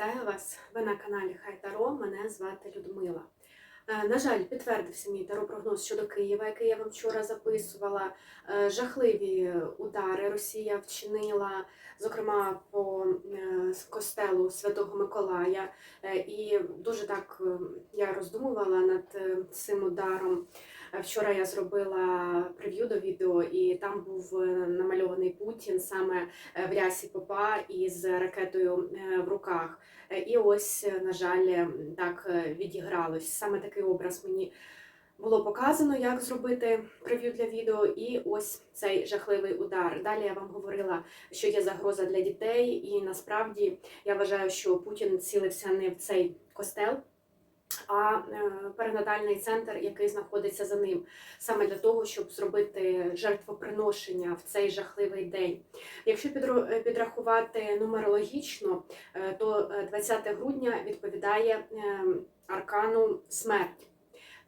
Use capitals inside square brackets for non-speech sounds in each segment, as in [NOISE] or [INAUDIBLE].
Вітаю вас! Ви на каналі Хай Таро. Мене звати Людмила. Е, На жаль, підтвердився мій таро-прогноз щодо Києва, який я вам вчора записувала. Е, Жахливі удари Росія вчинила, зокрема по е, костелу Святого Миколая. І дуже так е, я роздумувала над цим ударом. Вчора я зробила прев'ю до відео, і там був е, намальований Путін саме е, в рясі попа із ракетою е, в руках. І ось, на жаль, так відігралось. Саме такий образ мені було показано, як зробити прев'ю для відео, і ось цей жахливий удар. Далі я вам говорила, що є загроза для дітей, і насправді я вважаю, що Путін цілився не в цей костел. Е, перинатальний центр, який знаходиться за ним, саме для того, щоб зробити жертвоприношення в цей жахливий день. Якщо е, підрахувати нумерологічно, е, то е, 20 грудня відповідає аркану смерть.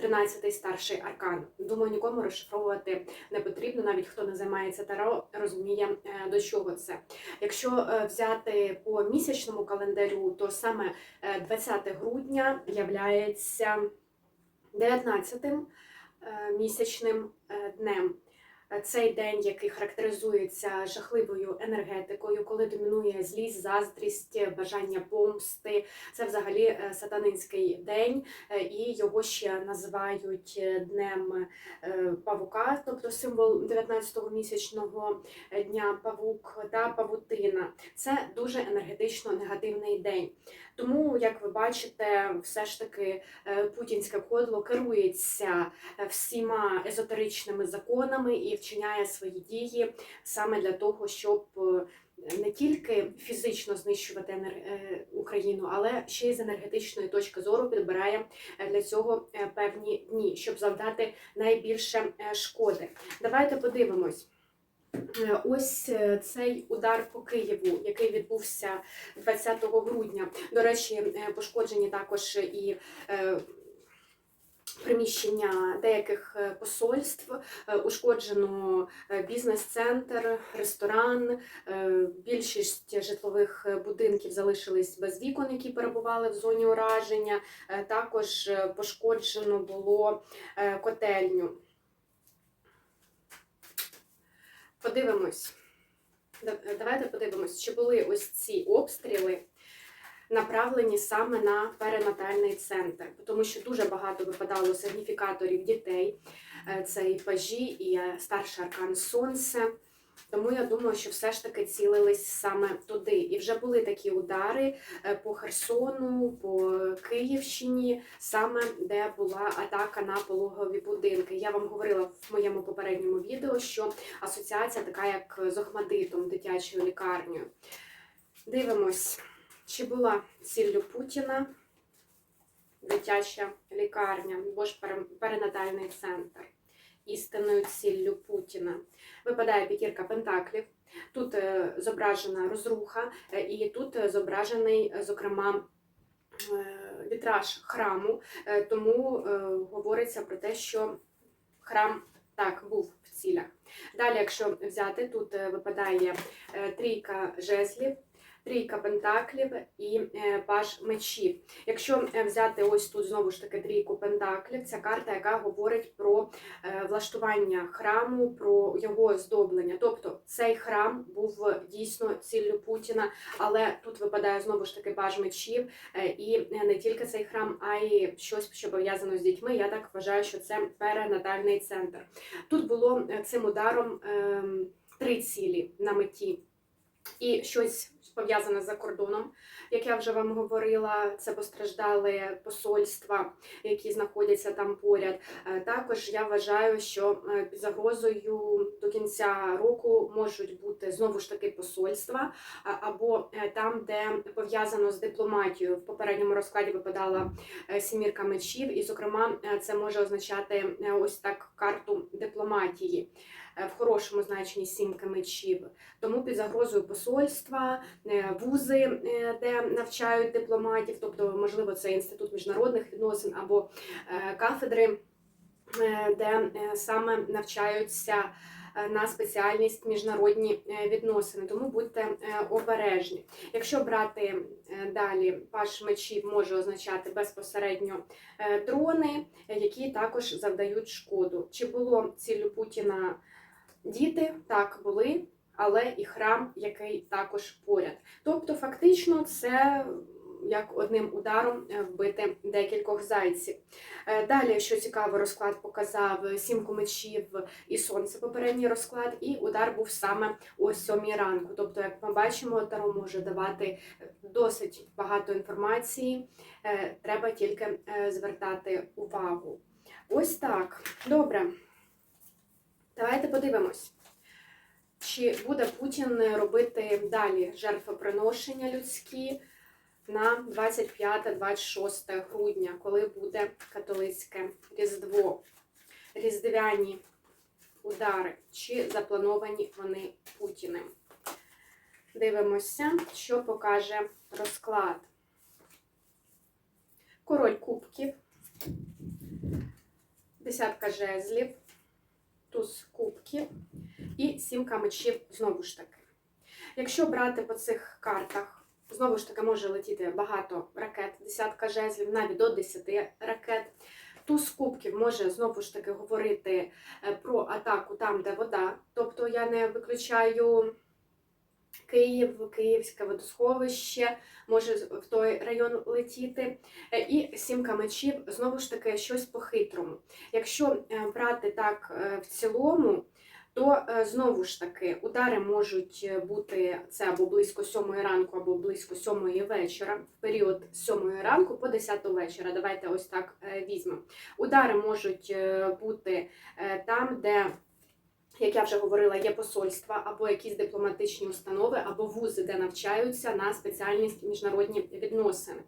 13-й старший аркан. Думаю, нікому розшифровувати не потрібно, навіть хто не займається таро, розуміє е, до чого це. Якщо е, взяти по місячному календарю, то саме е, 20 грудня являється 19-тим е, місячним е, днем. Цей день, який характеризується жахливою енергетикою, коли домінує злість, заздрість, бажання помсти. Це взагалі е, сатанинський день, е, і його ще називають е, днем павука, тобто символ 19-го місячного дня павук та павутина. Це дуже енергетично негативний день. Тому, як ви бачите, все ж таки путінське кодло керується всіма езотеричними законами і вчиняє свої дії саме для того, щоб е, не тільки фізично знищувати енер- е, Україну, але ще й з енергетичної точки зору підбирає е, для цього певні дні, щоб завдати найбільше шкоди. Давайте подивимось. Ось цей удар по Києву, який відбувся 20 грудня. До речі, пошкоджені також і приміщення деяких е, посольств, Е, ушкоджено е, бізнес-центр, ресторан. Більшість житлових будинків залишились без вікон, які перебували в зоні ураження. Також пошкоджено було котельню. Подивимось. Давайте подивимось, чи були ось ці обстріли направлені саме на перинатальний центр, тому що дуже багато випадало сигніфікаторів дітей. Е, Це і пажі, і е, старший аркан сонце. Тому я думаю, що все ж таки цілились саме туди. І вже були такі удари е, по Херсону, по Київщині, саме де була атака на пологові будинки. Я вам говорила в моєму попередньому відео, що асоціація така, як з Охмадитом, дитячою лікарнею. Дивимось, чи була ціллю Путіна дитяча лікарня або ж перинатальний центр. Істинною ціллю Путіна. Випадає п'ятірка пентаклів. Тут е, зображена розруха, е, і тут е, зображений, зокрема, вітраж храму. Тому говориться про те, що храм так був в цілях. Далі, якщо взяти, тут випадає трійка жезлів. Трійка пентаклів і е, паж мечів. Якщо е, взяти ось тут знову ж таки трійку пентаклів, це карта, яка говорить про е, влаштування храму, про його оздоблення. Тобто цей храм був дійсно ціллю Путіна, але тут випадає знову ж таки паж мечів, і не тільки цей храм, а й щось, що пов'язано з дітьми. Я так вважаю, що це перинатальний центр. Тут було цим ударом ем, три цілі на меті. І щось пов'язане за кордоном, як я вже вам говорила, це постраждали посольства, які знаходяться там поряд. Е, Також я вважаю, що е, загрозою до кінця року можуть бути знову ж таки посольства, або е, там, де пов'язано з дипломатією. В попередньому розкладі випадала сімірка мечів, і, зокрема, це може означати ось так карту дипломатії. Е, В хорошому значенні сімки мечів, тому під загрозою посольства, е, вузи, е, де навчають дипломатів, тобто, можливо, це інститут міжнародних відносин або кафедри, де саме навчаються на спеціальність міжнародні відносини, тому будьте обережні. Якщо брати далі, паш мечів може означати безпосередньо дрони, які також завдають шкоду. Чи було ціллю Путіна діти? Так, були, але і храм, який також поряд. Тобто, фактично, це як одним ударом е, вбити декількох зайців. Е, Далі, що цікаво, розклад показав сімку мечів і сонце попередній розклад, і удар був саме о сьомій ранку. Тобто, як ми бачимо, Таро може давати досить багато інформації, е, треба тільки звертати увагу. Ось так. Добре. Давайте подивимось. Чи буде Путін робити далі жертвоприношення людські на 25-26 грудня, коли буде католицьке Різдво? Різдвяні удари, чи заплановані вони Путіним? Дивимося, що покаже розклад. Король кубків, десятка жезлів, туз кубків і сімка мечів знову ж таки. Якщо брати по цих картах, знову ж таки може летіти багато ракет, десятка жезлів, навіть до 10 ракет. Туз кубків може знову ж таки говорити е, про атаку там, де вода. Тобто я не виключаю Київ, Київське водосховище, може в той район летіти. Е, І сімка мечів знову ж таки щось по-хитрому. Якщо е, брати так е, в цілому, то знову ж таки удари можуть бути це або близько 7 ранку, або близько 7 вечора, в період з 7 ранку по 10 вечора. Давайте ось так візьмемо. Удари можуть бути там, де як я вже говорила, є посольства або якісь дипломатичні установи, або вузи, де навчаються на спеціальність міжнародні відносини.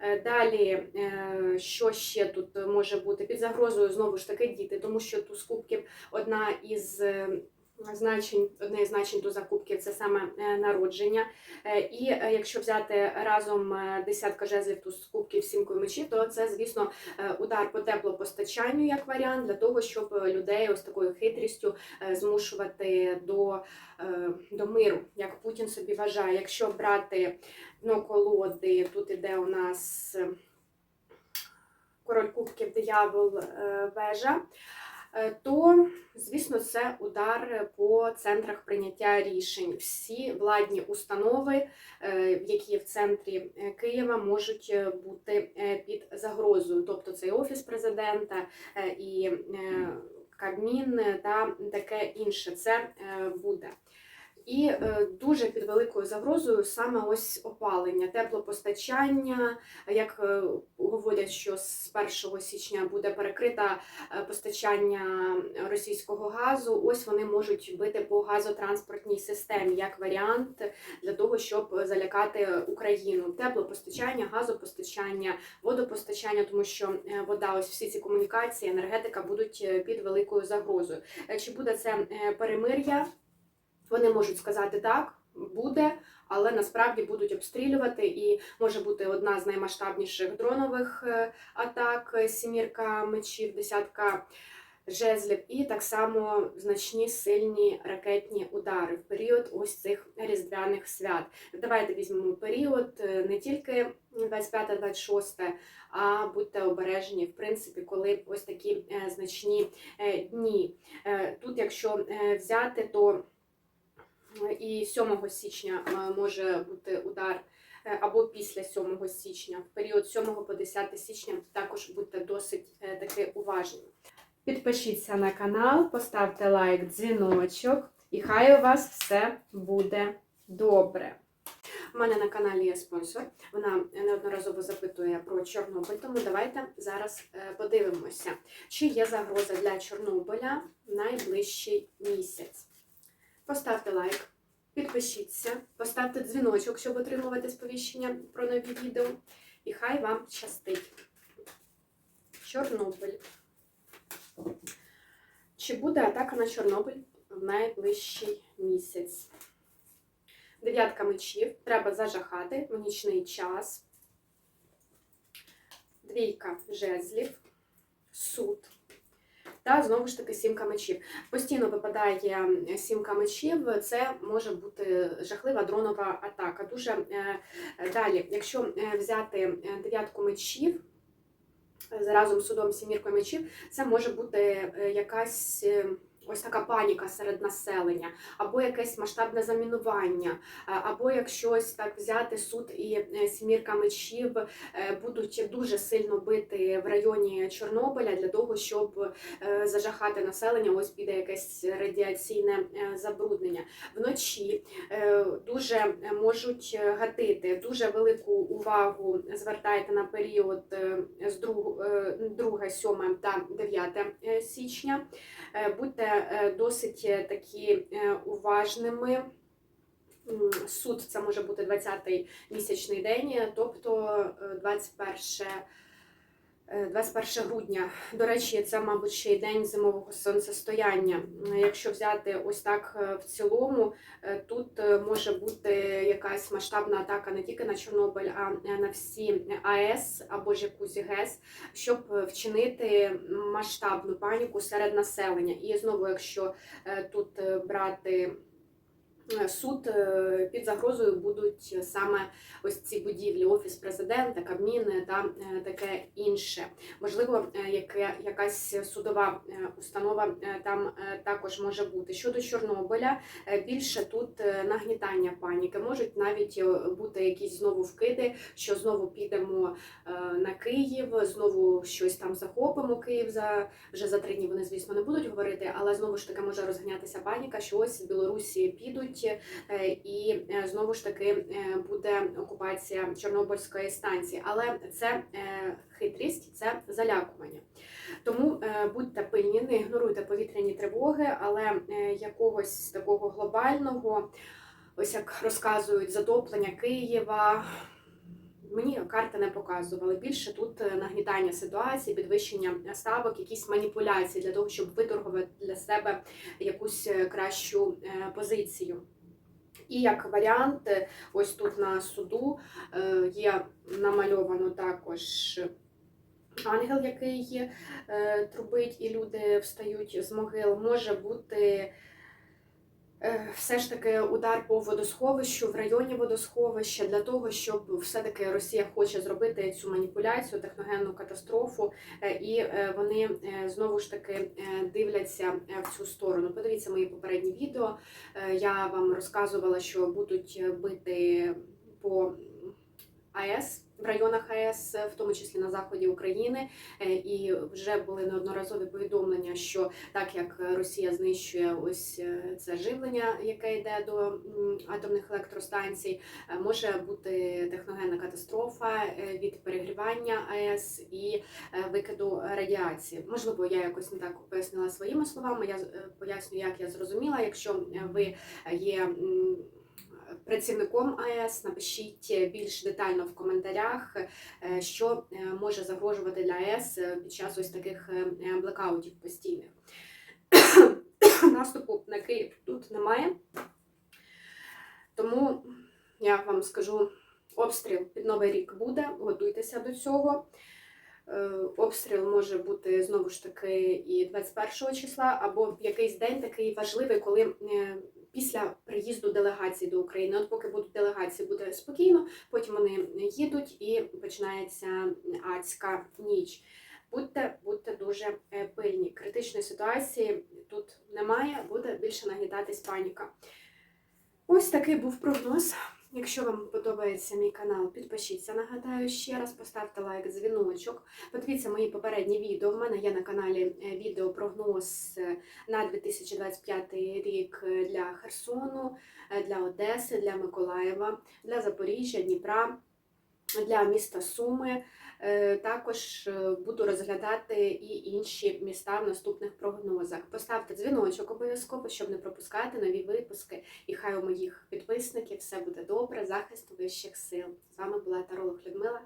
Е, Далі, е, що ще тут може бути під загрозою знову ж таки діти, тому що туз кубків одна із е, значень, одне із значень туза кубків це саме е, народження. Е, І е, якщо взяти разом десятка жезлів туз кубків сімкою мечів, то це, звісно, удар по теплопостачанню як варіант для того, щоб людей ось такою хитрістю змушувати до, до миру, як Путін собі вважає. Якщо брати дно колоди, тут іде у нас король кубків, диявол, вежа. Е, То, звісно, це удар по центрах прийняття рішень. Всі владні установи, які які в центрі е, Києва, можуть е, бути е, під загрозою. Тобто це і офіс президента, е, і е, Кабмін е, та таке інше. Це е, буде. І е, дуже під великою загрозою саме ось опалення, теплопостачання. Як е, говорять, що з 1 січня буде перекрита е, постачання російського газу. Ось вони можуть бити по газотранспортній системі як варіант для того, щоб залякати Україну. Теплопостачання, газопостачання, водопостачання, тому що вода, ось всі ці комунікації, енергетика будуть під великою загрозою. Чи буде це перемир'я? Вони можуть сказати так, буде, але насправді будуть обстрілювати, і може бути одна з наймасштабніших дронових е, атак, е, сімірка мечів, десятка жезлів, і так само значні сильні ракетні удари в період ось цих різдвяних свят. Давайте візьмемо період е, не тільки 25-26, а будьте обережні, в принципі, коли ось такі значні дні. Тут, якщо взяти, то і 7 січня е, може бути удар е, або після 7 січня. В період 7 по 10 січня також будьте досить е, таки уважні. Підпишіться на канал, поставте лайк, дзвіночок, і хай у вас все буде добре. У мене на каналі є спонсор. Вона неодноразово запитує про Чорнобиль, тому давайте зараз подивимося, чи є загроза для Чорнобиля в найближчий місяць. Поставте лайк, підпишіться, поставте дзвіночок, щоб отримувати сповіщення про нові відео. І хай вам щастить. Чорнобиль. Чи буде атака на Чорнобиль в найближчий місяць? Дев'ятка мечів. Треба зажахати в нічний час. Двійка жезлів. Суд. Та знову ж таки сімка мечів. Постійно випадає сімка мечів, це може бути жахлива дронова атака. Дуже е, далі, якщо е, взяти е, дев'ятку мечів. Разом з судом сіміркою мечів, це може бути якась е, ось така паніка серед населення, або якесь масштабне замінування, або якщо ось так взяти суд і е, сімірка мечів е, будуть дуже сильно бити в районі Чорнобиля для того, щоб е, зажахати населення. Ось піде якесь радіаційне е, забруднення. Вночі е, дуже можуть гатити. Дуже велику увагу звертайте на період е, з 2, 7 та 9 січня. Е, Будьте е, досить е, такі е, уважними. Суд це може бути 20-й місячний день, тобто е, 21 е, 21 грудня. До речі, це, мабуть, ще й день зимового сонцестояння. Якщо взяти ось так е, в цілому, е, тут е, може бути якась масштабна атака не тільки на Чорнобиль, а е, на всі АЕС або ж якусь ГЕС, щоб е, вчинити масштабну паніку серед населення. І знову, якщо е, тут е, брати е, суд е, під загрозою будуть саме ось ці будівлі, офіс президента, кабміни та е, таке інше. Можливо, е, яке якась судова е, установа е, там е, також може бути. Щодо Чорнобиля, е, більше тут е, нагнітання паніки. Можуть навіть е, бути якісь знову вкиди, що знову підемо е, на Київ, знову щось там захопимо Київ за вже за три дні. Вони, звісно, не будуть говорити, але знову ж таки може розганятися паніка, що ось з Білорусі підуть, е, і е, знову ж таки е, буде окупація Чорнобильської станції. Але це хитрість, це залякування. Тому будьте пильні, не ігноруйте повітряні тривоги, але якогось такого глобального, ось як розказують, затоплення Києва. Мені карти не показували. Більше тут нагнітання ситуації, підвищення ставок, якісь маніпуляції для того, щоб виторгувати для себе якусь кращу позицію. І як варіант, е, ось тут на суду е, є намальовано також ангел, який е, трубить, і люди встають з могил. Може бути все ж таки удар по водосховищу в районі водосховища для того, щоб все-таки Росія хоче зробити цю маніпуляцію, техногенну катастрофу, е, і е, вони е, знову ж таки е, дивляться е, в цю сторону. Подивіться мої попередні відео. Е, Я вам розказувала, що будуть бити по АЕС в районах АЕС, в тому числі на заході України, Е, і вже були неодноразові повідомлення, що так як Росія знищує ось е, це живлення, яке йде до атомних електростанцій, е, може бути техногенна катастрофа від перегрівання АЕС і викиду радіації. Можливо, я якось не так пояснила своїми словами. Я поясню, як я зрозуміла. Якщо ви є. Працівником АЕС напишіть більш детально в коментарях, е, що е, може загрожувати для АЕС е, під час ось таких блекаутів постійних. [COUGHS] Наступу на Київ тут немає. Тому я вам скажу, обстріл під Новий рік буде, готуйтеся до цього. Обстріл може бути знову ж таки і 21 числа, або в якийсь день такий важливий, коли після приїзду делегації до України. От поки будуть делегації, буде спокійно, потім вони їдуть і починається адська ніч. Будьте, будьте дуже е, пильні. Критичної ситуації тут немає, буде більше нагнітатись паніка. Ось такий був прогноз. Якщо вам подобається мій канал, підпишіться. Нагадаю ще раз, поставте лайк, дзвіночок. Подивіться мої попередні відео. В мене є на каналі е, відео прогноз е, на 2025 рік е, для Херсону, для Одеси, для Миколаєва, для Запоріжжя, Дніпра, для міста Суми. Е, Також е, буду розглядати і інші міста в наступних прогнозах. Поставте дзвіночок обов'язково, щоб не пропускати нові випуски. І хай у моїх підписників все буде добре, захист вищих сил. З вами була Таролог Людмила.